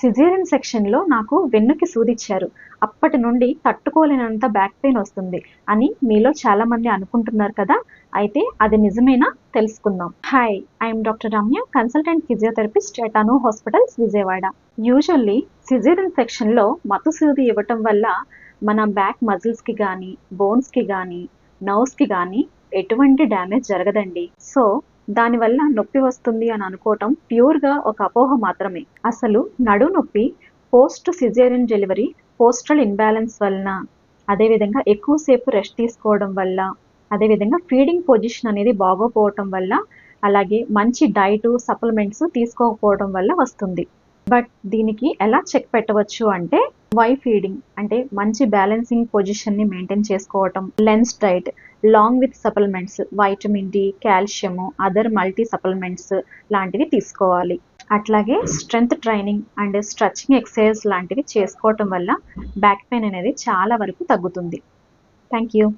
Caesarean సెక్షన్లో నాకు వెన్నుకి సూదిచ్చారు. అప్పటి నుండి తట్టుకోలేనంత బ్యాక్ పెయిన్ వస్తుంది అని మీలో చాలా మంది అనుకుంటున్నారు కదా? అయితే అది నిజమేనా? తెలుసుకుందాం. Hi I'm doctor Ramya consultant physiotherapist at Anu hospitals Vijayawada usually caesarean సెక్షన్లో మత్తు సూది ఇవ్వటం వల్ల మన బ్యాక్ మజిల్స్కి కానీ బోన్స్కి కానీ నర్వ్స్కి కానీ ఎటువంటి డ్యామేజ్ జరగదండి. సో దానివల్ల నొప్పి వస్తుంది అని అనుకోవటం ప్యూర్గా ఒక అపోహ మాత్రమే. అసలు నడు నొప్పి post caesarean delivery postural imbalance వలన అదేవిధంగా ఎక్కువసేపు రెస్ట్ తీసుకోవడం వల్ల అదేవిధంగా ఫీడింగ్ పొజిషన్ అనేది బాగోపోవటం వల్ల అలాగే మంచి డైట్ సప్లిమెంట్స్ తీసుకోకపోవడం వల్ల వస్తుంది. బట్ దీనికి ఎలా చెక్ పెట్టవచ్చు అంటే వై ఫీడింగ్ అంటే మంచి బ్యాలెన్సింగ్ పొజిషన్ని మెయింటైన్ చేసుకోవటం. Lens diet long with supplements vitamin D calcium other multi supplements లాంటివి తీసుకోవాలి. అట్లాగే strength training and stretching exercise లాంటివి చేసుకోవటం వల్ల బ్యాక్ పెయిన్ అనేది చాలా వరకు తగ్గుతుంది. Thank you